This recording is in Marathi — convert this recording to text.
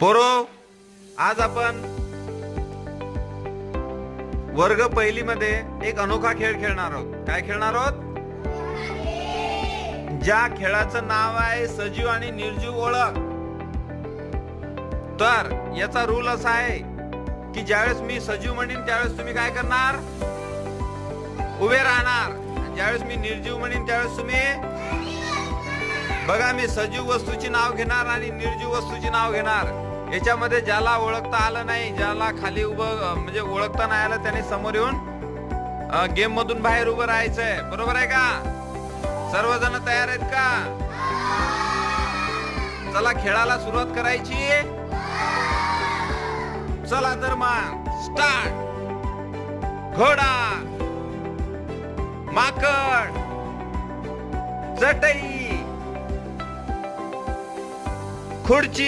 पोरो आज आपण वर्ग पहिली मध्ये एक अनोखा खेळ खेळणार आहोत. काय खेळणार आहोत? ज्या खेळाचं नाव आहे सजीव आणि निर्जीव ओळख. तर याचा रूल असा आहे की ज्यावेळेस मी सजीव म्हणेन त्यावेळेस तुम्ही काय करणार? उभे राहणार. ज्यावेळेस मी निर्जीव म्हणेन त्यावेळेस तुम्ही बघा मी सजीव वस्तूची नाव घेणार आणि निर्जीव वस्तूची नाव घेणार. याच्यामध्ये ज्याला ओळखता आलं नाही ज्याला खाली उभं म्हणजे ओळखता नाही आलं त्याने समोर येऊन गेम मधून बाहेर उभं राहायचंय. बरोबर आहे का? सर्वजण तयार आहेत का? चला खेळाला सुरुवात करायची. चला तर मग स्टार्ट घोडा माकड चटई खुर्ची.